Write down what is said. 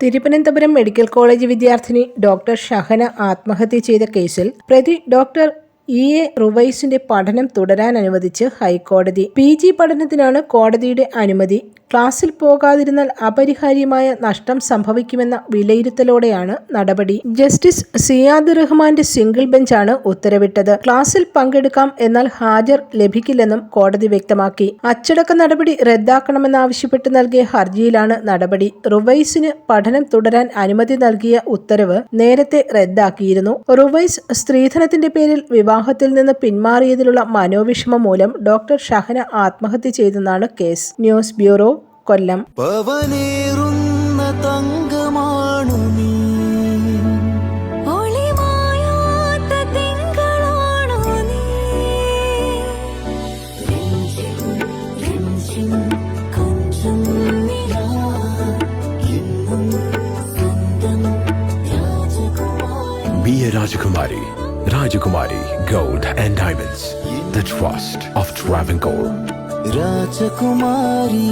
Thiruvananthapuram medical college വിദ്യാർത്ഥിനി doctor Shahana ആത്മഹത്യ ചെയ്ത കേസിൽ പ്രതി ഡോക്ടർ ഇ എ റുവൈസിന്റെ പഠനം തുടരാൻ അനുവദിച്ച് ഹൈക്കോടതി. പി ജി പഠനത്തിനാണ് കോടതിയുടെ അനുമതി ക്ലാസ്സിൽ പോകാതിരുന്നാൽ അപരിഹാര്യമായ നഷ്ടം സംഭവിക്കുമെന്ന വിലയിരുത്തലോടെയാണ് നടപടി. ജസ്റ്റിസ് സിയാദ് റഹ്മാന്റെ സിംഗിൾ ബെഞ്ചാണ് ഉത്തരവിട്ടത്. ക്ലാസ്സിൽ പങ്കെടുക്കാം എന്നാൽ ഹാജർ ലഭിക്കില്ലെന്നും കോടതി വ്യക്തമാക്കി. അച്ചടക്ക നടപടി റദ്ദാക്കണമെന്നാവശ്യപ്പെട്ട് നൽകിയ ഹർജിയിലാണ് നടപടി. റുവൈസിന് പഠനം തുടരാൻ അനുമതി നൽകിയ ഉത്തരവ് നേരത്തെ റദ്ദാക്കിയിരുന്നു. റുവൈസ് സ്ത്രീധനത്തിന്റെ പേരിൽ വിവാഹത്തിൽ നിന്ന് പിന്മാറിയതിലുള്ള മനോവിഷമം മൂലം ഡോക്ടർ ഷഹന ആത്മഹത്യ ചെയ്തെന്നാണ് കേസ്. ന്യൂസ് ബ്യൂറോ കൊല്ലം പവനേറുന്ന തങ്കമാണു നീ Rajakumari. Rajakumari Gold and Diamonds. The trust of Travancore. Rajakumari.